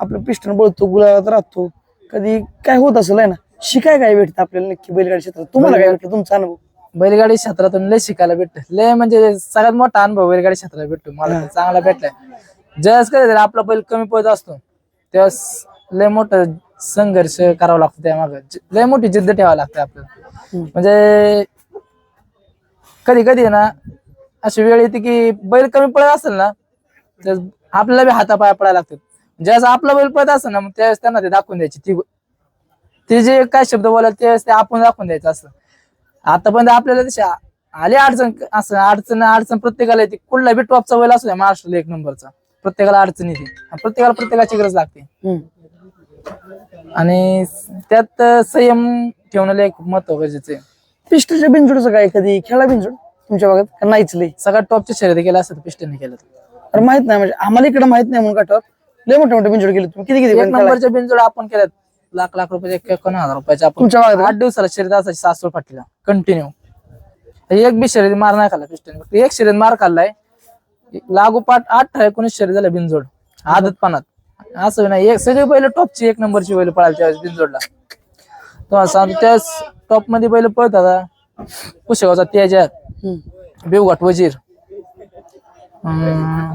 आपलं पिस्टन बळतो गुलाबात राहतो. कधी काय होत असेल आहे ना शिकाय काय भेटतं आपल्याला नक्की बैलगाडी क्षेत्रात? तुम्हाला काय भेटतं तुमचा अनुभव? बैलगाडी क्षेत्रातून लय शिकायला भेटत. लय म्हणजे सगळ्यात मोठा अनुभव बैलगाडी क्षेत्रात भेटतो. मला तर चांगला भेटलाय. ज्यावेळेस कधी आपला बैल कमी पडत असतो त्यावेळेस लय मोठं संघर्ष करावा लागतो त्या मागे. लय मोठी जिद्द ठेवावी लागते आपल्याला. म्हणजे कधी कधी ना अशी वेळ येते की बैल कमी पडत असेल ना तर आपल्याला बी हातापाया पडायला लागतात. ज्यावेळेस आपला बैल पडत असेल ना मग त्यावेळेस त्यांना ते दाखवून द्यायची ती ते जे काय शब्द बोलाल त्यावेळेस ते आपण दाखवून द्यायचं असतं. आतापर्यंत आपल्याला तशी आली अडचण असं अडचण अडचण प्रत्येकाला येते. कुठला बी टॉपचा बैल असू द्या महाराष्ट्राला एक नंबरचा. प्रत्येकाला अडचण येते. प्रत्येकाला प्रत्येकाची गरज लागते. आणि त्यात संयम ठेवणं एक महत्त्व गरजेचं आहे. पिस्टनच्या बिनजोडचं काय कधी खेळा बिनजोड तुमच्या भागात? का नाहीच लय? सगळ्यात टॉपच्या शर्यती केल्या असतात पिस्टनने केलं तर. माहीत नाही म्हणजे आम्हाला इकडे माहीत नाही म्हणून काठावर लय मोठे मोठे बिनजोड गेले तुम्ही किती किती एक? नंबरच्या बिनजोड आपण केल्यात लाख लाख रुपये एकोण हजार रुपयाच्या आपण. तुमच्या भागात आठ दिवसाला शर्यत असायची सासवड फाटीला कंटिन्यू एक बी शर्यत मार नाही खाल्ला पिस्टन एक शर्यत मार खाल्लाय. लागोपाठ आठ एकोणीस शर्यत झाल्या बिनजोड. आदत पानात असं नाही एक सगळे बैल टॉपची एक नंबरची बैल पळाली त्यावेळेस बिनजोडला. तुम्हाला सांगतो त्यावेळेस टॉपमध्ये बैल पळत आता पुशेगावचा त्याच्यात हम्म. बेवघाट वजीर. अं,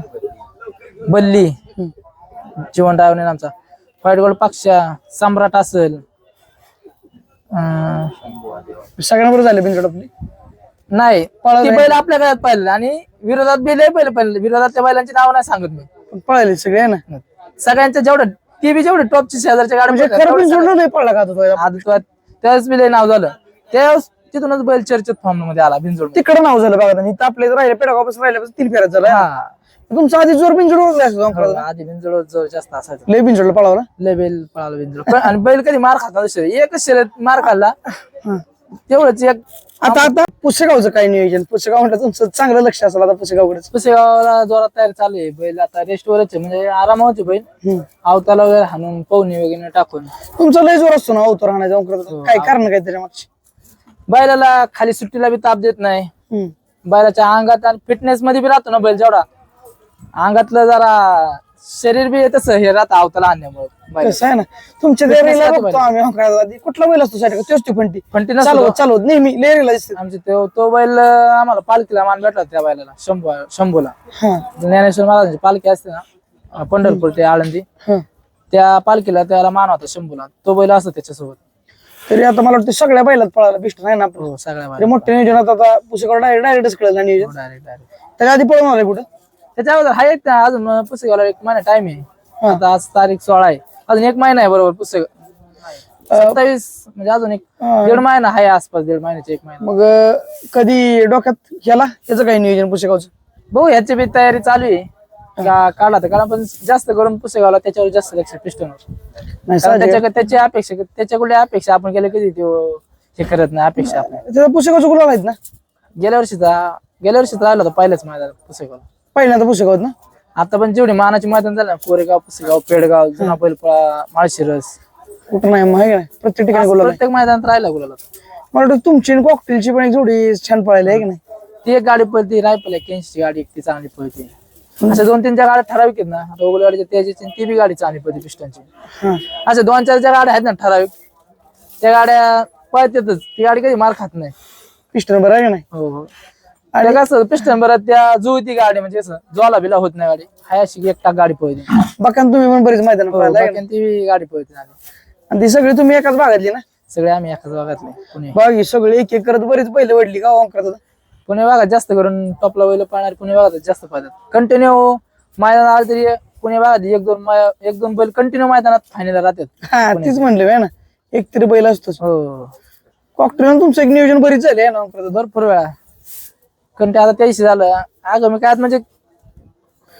बल्ली. जीवन डायवने आमचा. व्हाईट गोल्ड पक्षा सम्राट असेल. अं, सगळ्यांबरोबर झाले बिनजोड आपली? नाही पळाले. ती बैल आपल्या गळ्यात पाहिले आणि विरोधात बैल पाहिले विरोधातल्या बैलांची नाव नाही सांगत मी. पण पळाले सगळे ना? सगळ्यांच्या जेवढं ती बी जेवढे टॉपची शेजारच्या म्हणजे गाड्या खरं बिनजोड नाही पळला का तो त्यावेळेस बी लय नाव झालं. त्यावेळेस तिथूनच बैल चर्चेत फॉर्ममध्ये आला बिनजोड. तिकडे नाव झालं बघा आणि इथं आपल्या इथं राहिले पेडागापासून राहिल्यापासून तीन फेऱ्यात झाला. हा. तुमचा आधी जोर ओळखला असतो अंकलचा. आधी बिनजोड जोर जास्त असायचं. लय बिनजोडला पळावला लय बैल पळाला बिनजोड पण- आणि बैल कधी मार खाता शर्यत एकच शर्यत मार खाल्ला. हा. तेवढंच एक आता आता पुसेगावचं काय नियोजन? पुसेगाव म्हटलं तुमचं चांगलं लक्ष असेल आता पुसेगावकडेच. पुसेगावला जोरात तयारी चालू आहे. बैल आता रेस्टवरच आहे. म्हणजे आरामावचे बैल. अवताला वगैरे हाणून पवनी वगैरे टाकून. तुमचा लय जोर असतो ना अवतर राहण्याचा अंकलचा. काय कारण काय त्याच्या मागची? बैलाला खाली सुट्टीला बी ताप देत नाही. बैलाच्या अंगात आणि फिटनेस मध्ये बी राहतो ना बैल जेवढा. अंगातलं जरा शरीर बी तसं हे राहतं अवताला आणण्यामुळे. बैल कसं आहे ना तुमच्या बघतो आम्ही. कुठला बैल असतो साठी तोच ती फंटी. फंटी नसतो चालवत चालवत नेहमी दिसते. आमचे तो तो बैल आम्हाला पालखीला मान भेटला त्या बैलाला शंभू शंभूला. हा. ज्ञानेश्वर महाराजांची पालखी असते ना पंढरपूर ते आळंदी हा. त्या पालखीला त्याला मान होता शंभूला. तो बैल असतो त्याच्यासोबत. तरी आता मला वाटतं सगळ्या बैलात पळायला बेस्ट नाही ना आपण. हो सगळ्या तरी बैल मोठे नियोजन आता पुसेगाव डायरेक्ट डायरेक्टच कळलं नियोजन. डायरेक्ट डायरेक्ट त्याच्या आधी पळून आले कुठं? त्याच्या अगोदर हा एक अजून पुस्तकाला एक महिना टाइम आहे. हा. आता आज तारीख सोळा आहे. अजून एक महिना आहे बरोबर पुस्तक. सत्तावीस म्हणजे अजून एक. दीड महिना आहे आसपास दीड महिन्याचे एक महिना. मग अं, कधी डोक्यात ह्याला? याचं काय नियोजन पुसेगावचं भाऊ ह्याची बी तयारी चालू आहे. का काढला तर काढा पण जास्त करून पुस्तकाला त्याच्यावर जास्त लक्ष पिस्टनवर नाही कारण साहजिक आहे. त्याच्या त्याची अपेक्षा त्याच्याकडे अपेक्षा आपण केले कधी तो हे करत नाही अपेक्षा आपण. त्याचं पुसेगावचं गुलाब आहेत ना? गेल्या वर्षीचा गेल्या वर्षीचा राहिला होता पहिल्याच मैदान पुस्तकाला पहिल्यांदा पुसेगावात ना आता पण जेवढी मानाची मैदान झालं ना कोरेगाव पुसेगाव पेडगाव जुना बैलपळा माळशिरस. कुठं नाही माहिती नाही? प्रत्येक ठिकाणी आहे. प्रत्येक मैदानात राहिला गुलाला मला वाटतं तुमची आणि कॉकटेलची पण एक जोडी छान पळायला आहे की नाही? ती एक गाडी पळते आहे केन्सची गाडी एक ती चांगली पळते. अशा दोन तीन ज्या गाड्या ठराविक आहेत ना आता ओगलवाडीच्या त्याची ती बी गाडी चांगली पळते पिस्टनची. हा. अशा दोन चार ज्या गाड्या आहेत ना ठराविक त्या गाड्या पळतातच. ती गाडी कधी मार खात नाही. पिस्टन बरं आहे की नाही? हो हो. आणि कसं पिस्टन बरं त्या जुळती गाडी म्हणजे असं ज्वाला बिला होत नाही गाडी. हाय अशी एक टाक गाडी पळते. बाकान तुम्ही पण बरीच मैदान हो, आहे बाकी ती गाडी पळते आणि नाही? आणि ती सगळी तुम्ही एकाच भागातली ना? सगळे आम्ही एकाच भागातले पुणे. बाग ही सगळी एक एक करत बरीच पहिले वडली का अंकरात? पुणे भागात जास्त करून टॉपला वेळ पाहणार पुणे भागात जास्त पाहतात कंटिन्यू मैदान आलं तरी पुणे भागात एक दोन मै- एक दोन बैल कंटिन्यू मैदानात फायनल राहतात. हा तीच म्हणले ना? एक तरी बैल असतोच. हो. कॉकटेल तुमचं एक नियोजन बरीच झाले ना भरपूर वेळा. कंटिन्यू आता त्याशी झालं. आगामी काळात म्हणजे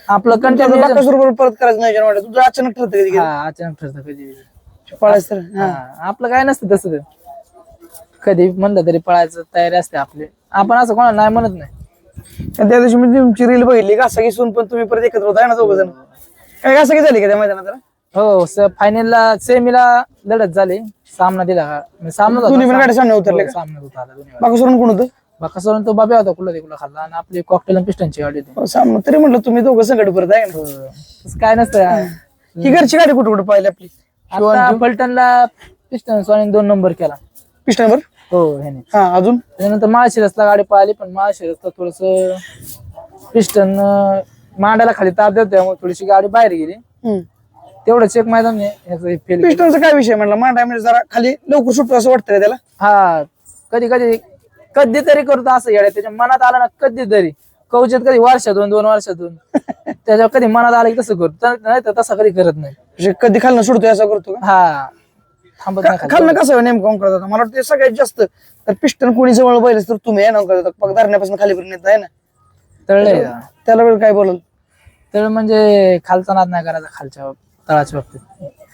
आपलं कंटिन्यू बरोबर परत करायचं नियोजन वाटत. तुझं अचानक ठरतं कधी हा अचानक ठरतं कधी पळायचं तर हा. हा, आपलं काय नसतं तसं. ते. कधी म्हणलं तरी पळायचं तयारी असते आपली. आपण असं कोणाला नाही म्हणत नाही. आणि त्या दिवशी मी तुमची रील बघितली घासा घेऊन पण तुम्ही परत एकत्र होता ना चौघ जण. काय की झाली का त्या मैदानात? हो फायनलला सेमीला लढत झाली. सामना दिला. का सामना दोन्ही पण गाड्या सामने उतरले हो, सामना होता आला दोन्ही बाकासूर कोण होतं? बाकासोरून तो बाबा होता कुठला तिकडला खाल्ला आणि आपली कॉकटेल पिस्टनची गाडी होती. हो, सामना तरी म्हटलं तुम्ही दोघं संकट परत आहे ना हो. तसं काय नसतं ही घरची गाडी कुठे कुठे पाहिली आपली? आता पलटणला पिस्टन सोने दोन नंबर केला. पिस्टनवर? हो ह्याने. हा अजून? त्याच्यानंतर माळशिरसला गाडी पाहिली पण माळशिरसला थोडस पिस्टन मांडायला खाली ताप देतो त्यामुळे थोडीशी गाडी बाहेर गेली. तेवढंच एक मैदान हे फेल गेलं. पिस्टनचा काय विषय म्हणला मांडा म्हणजे जरा खाली लवकर सुटतो असं वाटतं त्याला? हा कधी कधी कधीतरी करतो असं येड्या त्याच्या मनात आलं ना कधीतरी. कवचित कधी वर्षातून दोन वर्षातून. त्याच्या कधी मनात आलं की तसं करतो. नाही तर तसं कधी करत नाही. म्हणजे कधी खालनं सुटतोय असं करतो का? हा. थांबत नाही खाली. खालनं कसं नेमकं काम करतात मला वाटतं सगळ्यात जास्त तर पिस्टन कोणी जवळ बैल तर तुम्ही आहे ना करतात पग धरण्यापासून खालीपर्यंत येत आहे ना? तळलंय त्याला वेळ काय बोलाल? तळ म्हणजे खालचा नाद नाही करायचा खालच्या तळाच्या बाबतीत.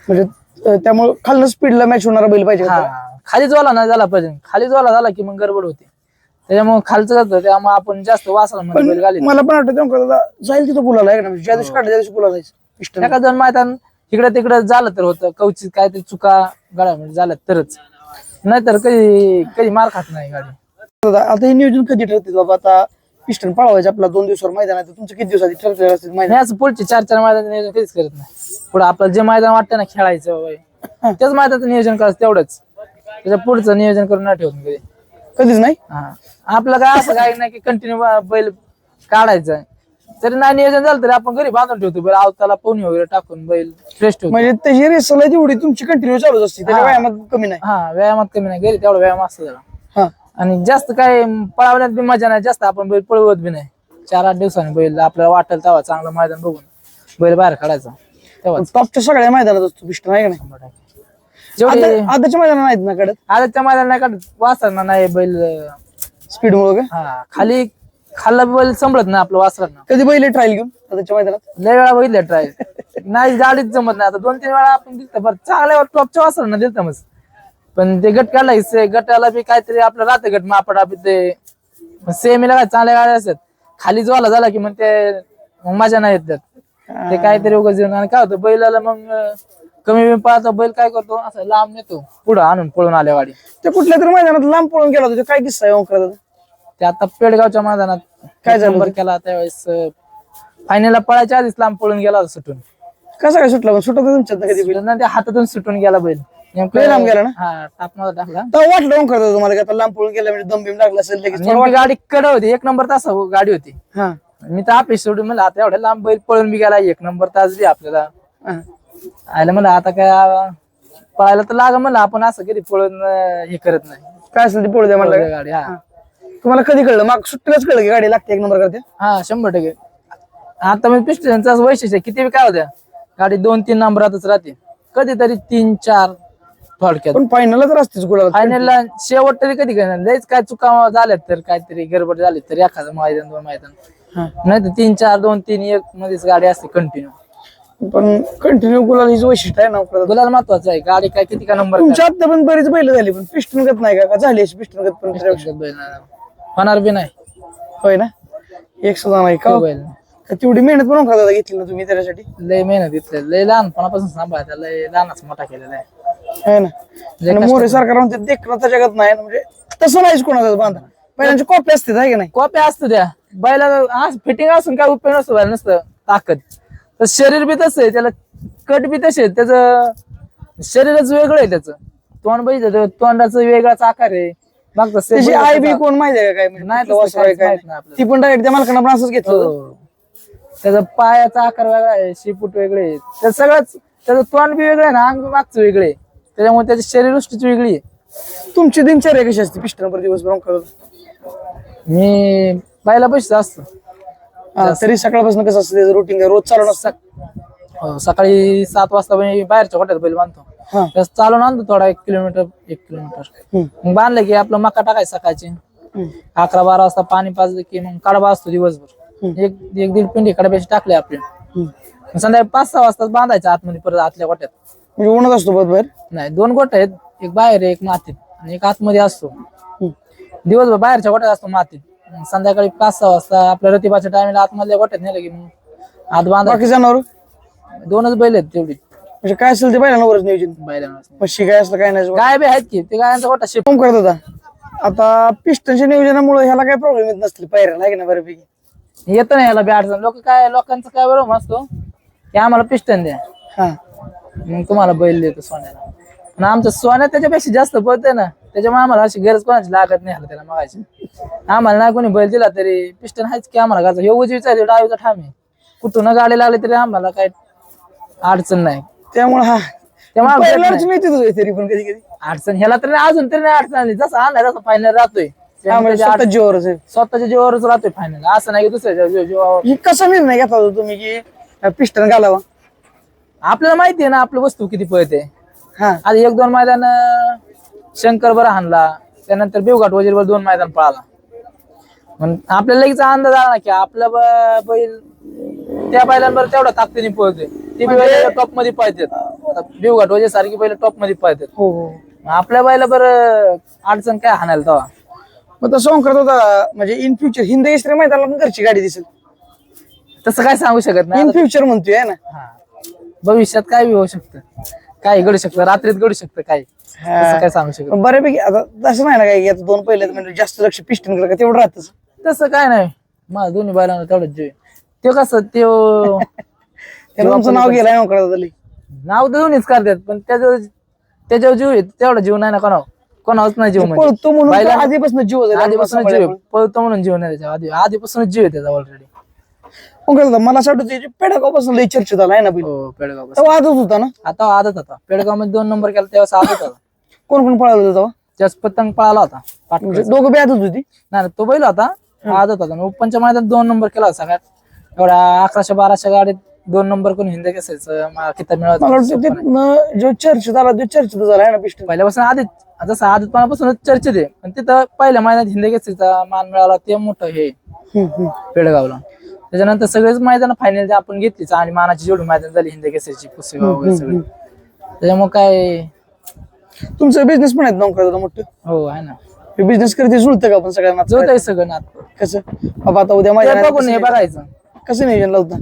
म्हणजे अं, त्यामुळे खालनं स्पीडला मॅच होणारा बैल पाहिजे हा. खाली जोला नाही झाला पाहिजे. खाली जोला झाला की मग गडबड होते. त्याच्यामुळे खालचं जातं त्यामुळे आपण जास्त बैल घाली मला पण दादा जाईल तिथं बोलायला आहे का नाही? ज्या दिवशी काढलं त्या दिवशी बोलायला जायचं पिस्टन एका दोन मैदान इकडे तिकडे झालं तर होतं कवचित काहीतरी चुका गळ्यामध्ये झाल्या तरच. नाहीतर कधी कधी मार खात नाही गाडी. दादा आता हे नियोजन कधी ठरते बाबा? आता पिस्टन पळवायचं आपला दोन दिवसावर मैदान आहे तर तुमचं किती दिवसात ठरलेलं असते मैदान? नाही असं पुढचे चार चार मैदान नियोजन कधीच करत नाही. पुढे आपल्याला जे मैदान वाटतं ना खेळायचं बाबा तेच मैदानाचं नियोजन करायचं तेवढंच. त्याच्या पुढचं नियोजन करून नाही ठेवत कधी. कधीच नाही? हा. आपलं काय असं काय नाही की कंटिन्यू बैल काढायचं. तरी नाही नियोजन झालं तरी आपण घरी बांधून ठेवतो बैल आवताला पोहणी वगैरे टाकून बैल फ्रेश ठेवतो. म्हणजे त्याची रेसला जेवढी तुमची कंटिन्यू चालूच असते त्याच्या हा. व्यायामात कमी नाही. हा व्यायामात कमी नाही. घरी तेवढा व्यायाम असतो जरा. हा. आणि जास्त काय पळवण्यात बी मजा नाही. जास्त आपण बैल पळवत बी नाही. चार आठ दिवसांनी बैल आपल्याला वाटेल तेव्हा चांगलं मैदान बघून बैल बाहेर काढायचा. तेव्हाच. टॉपच्या सगळ्या मैदानात असतो पिस्टन आहे का नाही. जेवढे आता- आताच्या मैदानात नाहीत ना कडत आजच्या मैदान नाही काढत वासरना नाही बैल अं, स्पीड मुळे का? हा खाली खाल्ला बैल संभळत नाही आपलं वासरांना. कधी बैल ट्रायल घेऊन आताच्या मैदानात? लय वेळा बघितलं ट्राय नाही गाडीच जमत नाही. आता दोन तीन वेळा आपण दिलत. बरं चांगल्या टॉपच्या वासरांना दिलत मग पण ते गट काढला गटाला बी काहीतरी आपलं राहतं गट. मापड आपली ते सेमीला काय चांगल्या गाड्या असतात. खाली जोला झाला की मग ते मग मजा नाही येत त्यात. ते काहीतरी उगाच येऊन आणि काय होतं? बैलाला मग अं, कमी बिमी पळाचा बैल काय करतो असं लांब नेतो पुढं आणून पळून आल्या गाडी. ते कुठल्या तरी मैदानात लांब पळून गेला होता तो काय किस्सा आहे ओंकार दादा? ते आता पेडगावच्या मैदानात काय झालं नंबर केला त्यावेळेस फायनलला पळायच्या आधीच लांब पळून गेला होता सुटून. कसं काय सुटला सुटत तुमच्यात कधी बैल? ना हातातून सुटून गेला बैल. नेमकं- लय लांब गेला ना? हा टाकला. वाटलं ओंकार दादा तुम्हाला की आता लांब पळून गेला म्हणजे लागला असेल लगेच? थोडं नेमकी गाडी कड होती एक नंबर तास गाडी होती. हा. मी तर ऑफिस सोडून म्हणलं आता एवढ्या लांब बैल पळून बी गेला एक नंबर तास बी आपल्याला. हा. आयला म्हणलं आता काय पळायला तर लाग म्हणलं आपण असं कधी पळून अं, हे करत नाही. काय असेल ते पळू द्या म्हणलं गाडी हा. तुम्हाला कधी कळलं? मग सुट्टीलाच कळलं की गाडी लागते एक नंबर करते? हा शंभर टक्के. आता मी पिस्टनचा वैशिष्ट्य किती बी काय होत्या गाडी दोन तीन नंबरातच राहते. कधीतरी तीन चार थोडक्यात. पण फायनल तर असतेच गुलाला फायनलला शेवट तरी कधी काय लयच काय चुका झाल्यात तर काहीतरी गडबड झाली तर एखादं मैदान दोन मैदान. हा. नाही तर तीन चार दोन तीन एक मध्येच गाडी असते कंटिन्यू पण कंटिन्यू गुलाल हीच वैशिष्ट्य आहे ना. गुलाल महत्वाचं आहे. गाडी काय किती का नंबर तुमच्या आता पण बरीच बैल झाली पण पिस्टन गत नाही का? का झाली अशी पिस्टन गत पण त्याच्यापेक्षा? होणार बी नाही. होय ना? एक सुद्धा नाही का? तो बैल. का तेवढी मेहनत पण दादा घेतली ना तुम्ही त्याच्यासाठी? लय मेहनत घेतली. लय लहानपणापासून सांभाळायचा लय लहानच मोठा केलेला आहे. आहे ना? आणि मोरे सरकार म्हणते देखणं जगात नाही. ना, म्हणजे तसं नाहीच कोणाचा बांधा पहिल्यांची कॉपी असते आहे का नाही? कॉप्या असतो त्या. बैला फिटिंग असून काय उपयोग नसतो बैल नसतं. ताकद. तर शरीर बी तसं आहे त्याला कट बी तसे त्याचं शरीरच वेगळं आहे त्याचं. तोंड बघितलं तोंडाचं वेगळाच आकार आहे. त्याची आई बी कोण माहिती आहे काय? म्हणजे नाही. ती पण डायरेक्ट त्या मालकांना असंच घेतलं. हो. त्याचा पायाचा आकार वेगळा आहे शेपूट वेगळे त्या सगळंच त्याचं तोंड बी वेगळं आहे ना अंग मागचं वेगळे त्याच्यामुळे त्याची शरीरसृष्टीच वेगळी आहे. तुमची दिनचर्या कशी असते? पिस्टन पर दिवसभर ओंकार दादा? मी बायला पैसे असतो तरी सकाळपासून कसं असतं रुटीन रोज चालू नसतं? हो, सकाळी सात वाजता मी बाहेरच्या वाट्यात बैल बांधतो. चालून आणतो थोडा एक किलोमीटर एक किलोमीटर मग बांधलं की आपलं मका टाकायचं सकाळची. अकरा बारा वाजता पाणी पाजलं की मग कडबा असतो दिवसभर. एक एक दीड पिंडी कडब्याची टाकले आपले. संध्याकाळी पाच सहा वाजता बांधायचं आतमध्ये परत आतल्या गोट्यात. म्हणजे उन्हात असतो बघ बाहेर? नाही दोन गोट्या आहेत. एक बाहेर एक मातीत. आणि एक आतमध्ये असतो. दिवसभर बाहेरच्या गोट्यात असतो मातीत. संध्याकाळी पाच सहा वाजता आपल्या रतिबाच्या टायमाला आतमधल्या गोट्यात नेलं की मग आत बांधा. बाकी जनावर? दोनच बैल आहेत तेवढी. म्हणजे काय असेल ते पहिल्या नवरच नियोजन? बैलांना म्हशी काय असलं काय नाही. गाय बी आहेत की ते गायांचा गोटा शिप. फोन करत होता? आता पिस्टनच्या नियोजनामुळे ह्याला काय प्रॉब्लेम येत नसतील पायऱ्याला आहे की नाही बऱ्यापैकी? येतं नाही याला बी अडचण. लोक काय लोकांचं काय बरोबर असतो की आम्हाला पिस्टन द्या. हा. मग तुम्हाला बैल देतो सोन्याला. पण आमचं सोन्या त्याच्यापेक्षा जास्त पळतंय ना त्याच्यामुळे आम्हाला अशी गरज कोणाची लागत नाही आला त्याला मगाशी आम्हाला नाही कोणी बैल दिला तरी पिस्टन आहेच की आम्हाला गाचा हे उजवीचा आहे, डावीचा ठाम आहे. कुठून गाडी लागली तरी आम्हाला काय अडचण नाही. त्यामुळे हा त्यामुळे. अडचण येते तरी पण कधी कधी. अडचण ह्याला तरी अजून तरी नाही अडचण आली. जसं आणलाय तसं फायनल राहतोय. त्यामुळे त्याच्या स्वतः जीवावरच आहे. स्वतःच्या जीवावरच राहतोय फायनल असं नाही की दुसऱ्याच्या जीवा- जीवावर ही कसा निर्णय घेतला होता तुम्ही की पिस्टन घालावा. आपल्याला माहिती आहे ना आपलं वस्तू किती पळते. हा. आधी एक दोन मैदान शंकर बरा हाणला. त्यानंतर बेवघाट वजीरवर दोन मैदान पळाला. मग आपल्याला लगेच अंदाज आला ना की आपला ब- बैल त्या बैलांवर तेवढा ताकदीने पळतोय. ते बैल टॉपमध्ये पळतात. आता बेवघाट वजीर सारखी बैल टॉपमध्ये पळतात. हो हो. मग आपल्या बैला बरं अडचण काय हाणायला तेव्हा? मग तसं करत होता म्हणजे इन फ्युचर हिंद इस्त्री माहिती पण घरची गाडी दिसेल. तसं काय सांगू शकत नाही. इन फ्युचर म्हणतोय है ना? हा. भविष्यात काय बी होऊ शकतं. काय घडू शकतं? रात्रीत घडू शकतं काय? तसं काय सांगू शकत बऱ्यापैकी आता तसं नाही ना काय की आता दोन पहिले म्हणजे जास्त लक्ष पिस्टन कर तेवढं राहतच. तसं काय नाही. माझं दोन्ही बैलांना तेवढंच जीव. ते कसं त्याला तुमचं नाव झाली नाव तर दोन्हीच करतात पण त्याच्यावर त्याच्यावर जीव आहे. तेवढा जीव नाही ना कोणावर. कोणावरच नाही जीव म्हणजे. पळतो म्हणून तो बैलांना- आधीपासून जीव. आधीपासून जीव आहे. पळतो म्हणून जीव नाही त्याच्या आधी आधीपासूनच जीव आहे त्याचा ऑलरेडी होतं, मला असं वाटतं पेडागावपासून लई चर्चेत आला आहे ना हो पेडगाव तेव्हा आजच होता ना? आता आदत होता. पेडगावमध्ये दोन नंबर केला तेव्हा आदत होता. कोण कोण पळालं होतं तेव्हा? त्याच पतंग पळाला होता दोघं बी आजच होती? नाही तो बैल होता आदत होता. पंच मैदान दोन नंबर केला होता सगळ्यात. एवढ्या अकराशे बाराशे गाडीत दोन नंबर करून हिंद केसायचं मला वाटतं तिथनं जो चर्चेत आला तो चर्चेत झाला आहे ना पिस्टन पहिल्यापासून आधीच. जसं आदतपणापासूनच चर्चेत आहे. पण तिथं पहिल्या मैदानात हिंद केसरीचा मान मिळाला ते मोठं हे. पेडगावला. त्याच्यानंतर सगळेच मैदान फायनल आपण घेतलीच आणि मानाची जेवढी मैदान झाली हिंद केसरीची पुसेगाव वगैरे सगळी. त्याच्यामुळे काय? तुमचं बिझनेस पण आहेत नोकऱ्याचं मोठं. हो आहे ना. हे बिझनेस करते जुळतं का आपण सगळ्यांना जोत आहे सगळं ना कसं? बाबा आता उद्या ते माझ्या बघून हे बघायचं. कसं नियोजन लावतं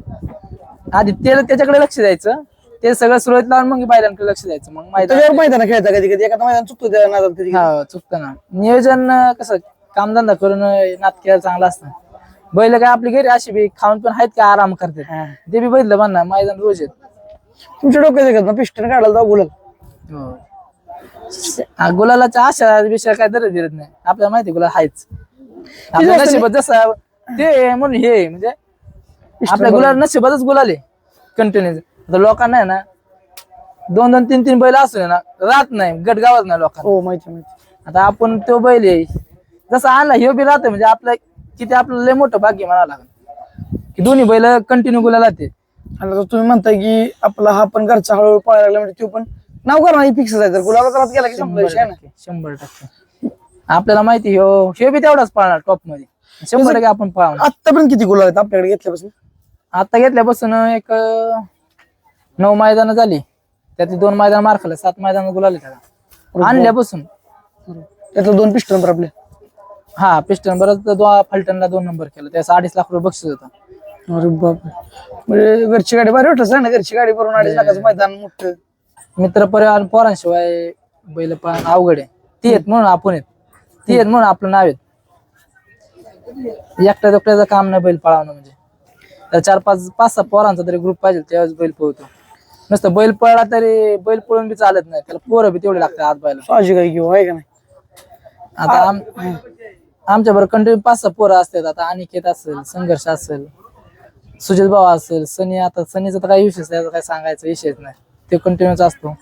आधी ते त्याच्याकडे लक्ष द्यायचं. ते सगळं सुरळीत लावून मग बैलांकडे लक्ष द्यायचं. मग मैदान. त्याच्यावर मैदान खेळता कधी कधी एखादा मैदान चुकतो त्या नादात कधी हा चुकतं ना. नियोजन अं, कसं कामधंदा करून अं, नात केलं चांगलं असतं. बैल काय आपली घरी अशी बी खाऊन पण आहेत का आराम करते हा. ते बी पण ना मैदान रोज आहेत. तुमच्या डोक्यात येतात ना पिस्टन काढायला जाऊ बोलत हा, गुलालाच्या आशा विषय काय दर दिरत नाही. आपल्याला माहिती गुलाल आपल्या नशिबात जसं ते आहे म्हणून हे आहे, म्हणजे आपल्या गुलाल. नशिबातच गुलाल आहे कंटिन्यू आता लोकांना आहे ना दोन दोन तीन तीन बैल असू ना राहत नाही गट गावात नाही लोकांना. हो माहिती माहिती आता आपण तो बैल आहे जसं आणला ह्यो बी राहतो म्हणजे आपलं किती आपलं लय मोठं भाग्य म्हणावं लागेल. की दोन्ही बैल कंटिन्यू गुलाला ते आणि आता तुम्ही म्हणताय की आपला हा पण घरचा हळूहळू पळायला लागला म्हणजे तो पण नाव करा फिक्स आहे तर गुलाबात रात गेला की संपला विषय आहे ना. शंभर टक्के आपल्याला माहिती ह्यो ह्यो बी तेवढाच पळणार टॉपमध्ये. शंभर टक्के आपण पळणार. आतापर्यंत किती गुलाब आहेत आपल्याकडे घेतल्यापासून? आता घेतल्यापासून एक नऊ मैदान झाली. त्यातली दोन मैदान मार खाल्लं सात मैदान गुलाले त्याला आणल्यापासून. त्यातलं दोन पिस्टन पर आपले. हा पिस्टन बरंच दो फलटणला दोन नंबर केला. त्याचा अडीच लाख रुपये बक्षीस होता. अरे बाप म्हणजे घरची गाडी भारी वाटत ना घरची गाडी भरून अडीच लाखाचं मैदान मोठं. मित्र परिवार पोरांशिवाय बैल पाळणं अवघड आहे. ती आहेत म्हणून आपण आहेत. ती आहेत म्हणून आपलं नाव आहेत. एकट्या दोकट्याचं काम नाही बैल पळावणं म्हणजे. तर चार पाच पाच सहा पोरांचा तरी ग्रुप पाहिजे त्यावेळेस बैल पळतो. नुसतं बैल पळला तरी बैल पळून बी चालत नाही. त्याला पोरं बी तेवढे लागतात हात बैला साहजिक आहे घेऊ आहे का नाही? आता आम आमच्या बरोबर कंटिन्यू पाच सहा पोरं असतात आता अनिकेत असेल संघर्ष असेल सुजित भाऊ असेल सनी आता सनीचा तर काही विषयच त्याचा काही सांगायचा विषयच नाही. ते कंटिन्यूच असतो.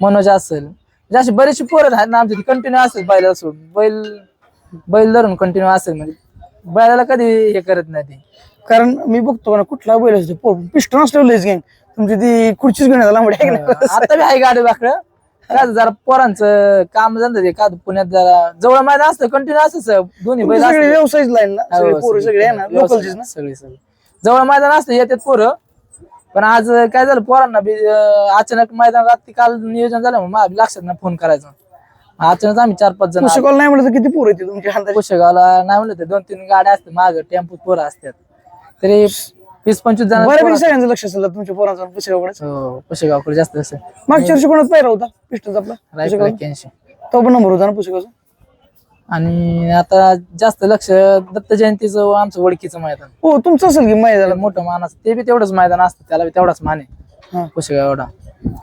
मनोज असेल. म्हणजे अशी बरीचशी पोरं आहेत ना आमच्या कंटिन्यू असेल बैला सोडून. बैल बैल धरून कंटिन्यू असेल म्हणजे. बैलाला कधी हे करत नाही ते. कारण मी बघतो ना कुठला बैल असतो पिस्टन लयच गँग तुमची ती खुर्चीच नाही? आता बी आहे गाडी बाकडं काय जरा पोरांचं काम धंदा ते का पुण्यात जरा जवळ मैदान असतं कंटिन्यू असतं दोन्ही बैल तुमची सगळी असतात. व्यवसायच लाईन ना. सगळे हो, पोरं सगळे आहे ना व्यवसाय- लोकलचीच ना. सगळी सगळी. जवळ मैदान असतं येतात पोरं. पण आज काय झालं पोरांना बी अं, अचानक मैदान रात्री काल नियोजन झालं मग माझ्या लक्षात नाही फोन करायचा. अचानक आम्ही चार पाच जण पुस्तकाला नाही म्हटलं तर किती पोरं येते तुमच्या पुशेगावला नाही म्हणलं तर दोन तीन गाड्या असतात माग टेम्पो पोरं असतात. तरी वीस पंचवीस जण बऱ्यापैकी सगळ्यांचं लक्ष असेल तुमच्या पोरांचं पुस्तकाकडे हो पुशेगावकडे जास्त असं. मागच्या वर्षी कोणाच पाहिला होता? पिस्टनचा आपला? रायफल एक्क्याऐंशी तो पण नंबर होता ना पुस्तकाचा आणि आता जास्त लक्ष दत्त जयंतीचं आमचं ओळखीचं मैदान. हो तुमचं असेल की माहिती त्याला मोठं मान असतं. ते बी तेवढंच मैदान असतं. त्याला बी तेवढाच मान आहे. हा. पुसेगाव एवढा.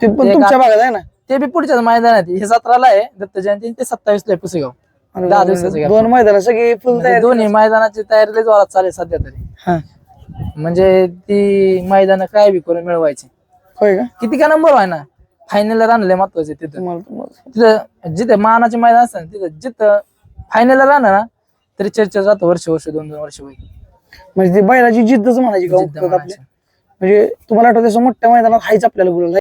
ते पण ते तुमच्या भागात आहे ना? ते बी पुढच्याच मैदानात हे सतराला आहे दत्त जयंती ते सत्तावीस ला आहे पुसेगाव. दहा दिवसाचं. दोन मैदान सगळी फुल म्हणजे तयार दोन्ही मैदानाची तयारी लय जोरात चालेल सध्या तरी. हा. म्हणजे ती मैदान काय बी करून मिळवायची. होय का? किती का नंबर आहे ना फायनलला राहणं लय महत्त्वाचे तिथं. तुम्हाला तुम्हाला तिथं जिथे मानाचे मैदान असतं ना, तिथं जिथं फायनलला राहणार ना तरी चर्चा जातो वर्ष वर्ष दोन दोन वर्ष होईल. म्हणजे ती बैलाची जिद्दच म्हणायची का जिद्द उपयोग आपल्या? म्हणायची. म्हणजे तुम्हाला आठवतं मोठ्या मैदानात हायच आपल्याला बोलायला